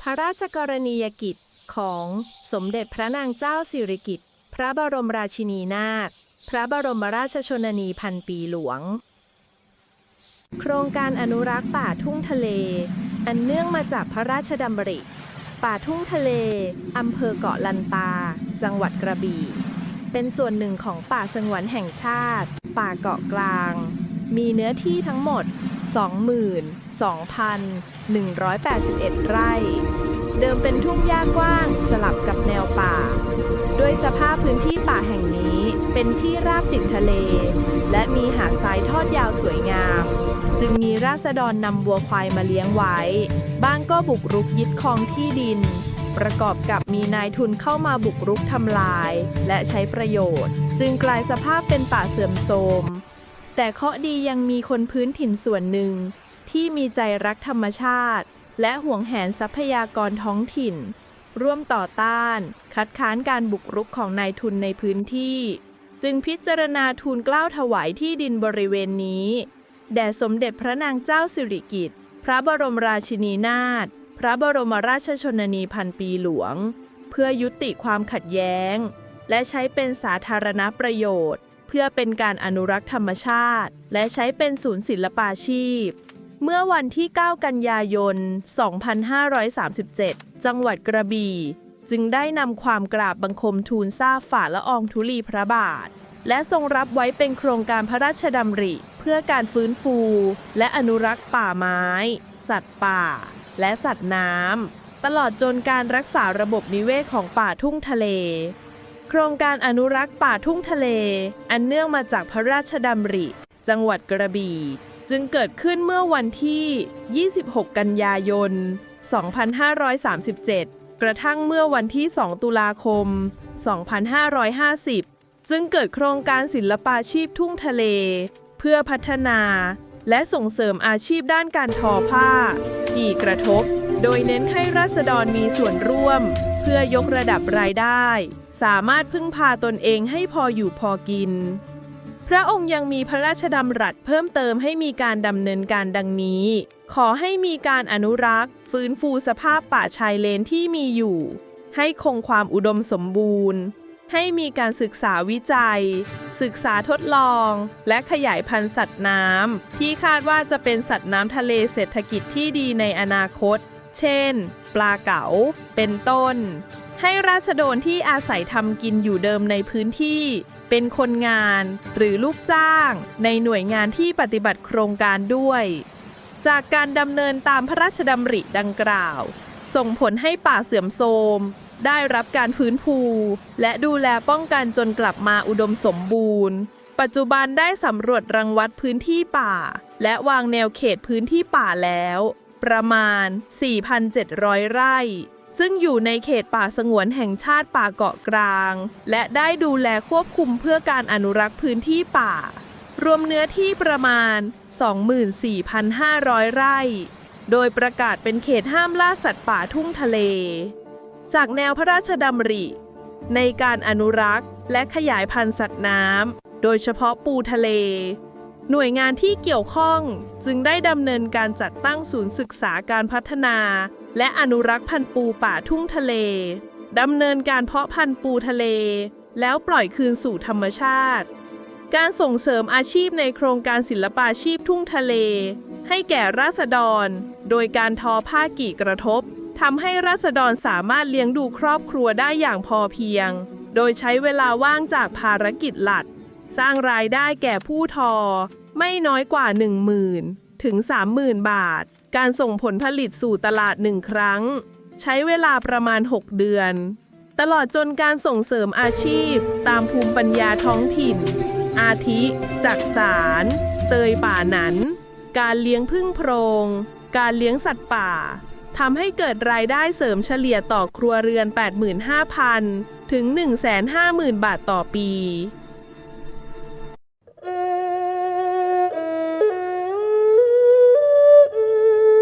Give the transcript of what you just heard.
พระราชกรณียกิจของสมเด็จพระนางเจ้าสิริกิติ์ พระบรมราชินีนาถ พระบรมราชชนนีพันปีหลวง โครงการอนุรักษ์ป่าทุ่งทะเล อันเนื่องมาจากพระราชดำริ ป่าทุ่งทะเล อำเภอเกาะลันตา จังหวัดกระบี่ เป็นส่วนหนึ่งของป่าสงวนแห่งชาติ ป่าเกาะกลาง มีเนื้อที่ทั้งหมด 22,181 ไร่ เดิมเป็นทุ่งหญ้ากว้างสลับกับแนวป่า ด้วยสภาพพื้นที่ป่าแห่งนี้เป็นที่ราบติดทะเล และมีหาดทรายทอดยาวสวยงาม จึงมีราษฎรนำวัวควายมาเลี้ยงไว้ บ้างก็บุกรุกยึดครองที่ดิน ประกอบกับมีนายทุนเข้ามาบุกรุกทำลาย และใช้ประโยชน์ จึงกลายสภาพเป็นป่าเสื่อมโทรม แต่เคราะดียังมีคนพื้นถิ่นส่วนหนึ่ง ที่มีใจรักธรรมชาติ และห่วงแหนทรัพยากรท้องถิ่น ร่วมต่อต้าน คัดค้านการบุกรุกของนายทุนในพื้นที่ จึงพิจารณาทูลเกล้าถวายที่ดินบริเวณนี้ แด่สมเด็จพระนางเจ้าสิริกิติ์พระบรมราชินีนาถพระบรมราชชนนีพันปีหลวง เพื่อยุติความขัดแย้ง และใช้เป็นสาธารณประโยชน์ พื่อเป็นการอนุรักษ์ธรรมชาติ และใช้เป็นศูนย์ศิลปาชีพ เมื่อวันที่ 9 กันยายน 2537 จังหวัดกระบี่ จึงได้นำความกราบบังคมทูลทราบฝ่าละอองธุลีพระบาท และทรงรับไว้เป็นโครงการพระราชดำริ เพื่อการฟื้นฟู และอนุรักษ์ป่าไม้ สัตว์ป่า และสัตว์น้ำตลอดจนการรักษาระบบนิเวศของป่าทุ่งทะเล โครงการอนุรักษ์ป่าทุ่งทะเล อันเนื่องมาจากพระราชดำริ จังหวัดกระบี่ จึงเกิดขึ้นเมื่อวันที่ 26 กันยายน 2537 กระทั่งเมื่อวันที่ 2 ตุลาคม 2550 จึงเกิดโครงการศิลปาชีพทุ่งทะเล เพื่อพัฒนาและส่งเสริมอาชีพด้านการทอผ้ากี่กระทบ โดยเน้นให้ราษฎรมีส่วนร่วม เพื่อยกระดับรายได้ สามารถพึ่งพาตนเองให้พออยู่พอกิน พระองค์ยังมีพระราชดำรัสเพิ่มเติมให้มีการดำเนินการดังนี้ ขอให้มีการอนุรักษ์ ฟื้นฟูสภาพป่าชายเลนที่มีอยู่ ให้คงความอุดมสมบูรณ์ ให้มีการศึกษาวิจัย ศึกษาทดลอง และขยายพันธุ์สัตว์น้ำที่คาดว่าจะเป็นสัตว์น้ำทะเลเศรษฐกิจที่ดีในอนาคต เช่น ปลาเก๋า เป็นต้น ให้ราษฎรที่อาศัยทำกินอยู่เดิมในพื้นที่ เป็นคนงานหรือลูกจ้าง ในหน่วยงานที่ปฏิบัติโครงการด้วย จากการดำเนินตามพระราชดำริดังกล่าว ส่งผลให้ป่าเสื่อมโทรมได้รับการฟื้นฟู และดูแลป้องกันจนกลับมาอุดมสมบูรณ์ ปัจจุบันได้สำรวจรังวัดพื้นที่ป่า และวางแนวเขตพื้นที่ป่าแล้ว ประมาณ 4,700 ไร่ ซึ่งอยู่ในเขตป่าสงวนแห่งชาติป่าเกาะกลาง และได้ดูแลควบคุมเพื่อการอนุรักษ์พื้นที่ป่า รวมเนื้อที่ประมาณ 24,500 ไร่ โดยประกาศเป็นเขตห้ามล่าสัตว์ป่าทุ่งทะเล จากแนวพระราชดำริ ในการอนุรักษ์และขยายพันธุ์สัตว์น้ำ โดยเฉพาะปูทะเล หน่วยงานที่เกี่ยวข้องจึงได้ดำเนินการจัดตั้งศูนย์ศึกษาการพัฒนา และอนุรักษ์พันธุ์ปูป่าทุ่งทะเลดำเนินการเพาะพันธุ์ปูทะเล แล้วปล่อยคืนสู่ธรรมชาติ การส่งเสริมอาชีพในโครงการศิลปาชีพทุ่งทะเล ให้แก่ราษฎร โดยการทอผ้ากี่กระทบทำให้ราษฎรสามารถเลี้ยงดูครอบครัวได้อย่างพอเพียง โดยใช้เวลาว่างจากภารกิจหลัก สร้างรายได้แก่ผู้ทอ ไม่น้อยกว่า 10,000 ถึง 30,000 บาท การส่งผลผลิตสู่ตลาดหนึ่งครั้ง ใช้เวลาประมาณ 6 เดือน ตลอดจนการส่งเสริมอาชีพ ตามภูมิปัญญาท้องถิ่น อาทิ จักสาร เตยป่าหนัน การเลี้ยงพึ่งโพรง การเลี้ยงสัตว์ป่าทำให้เกิดรายได้เสริมเฉลี่ยต่อครัวเรือน 85,000 ถึง 150,000 บาทต่อปี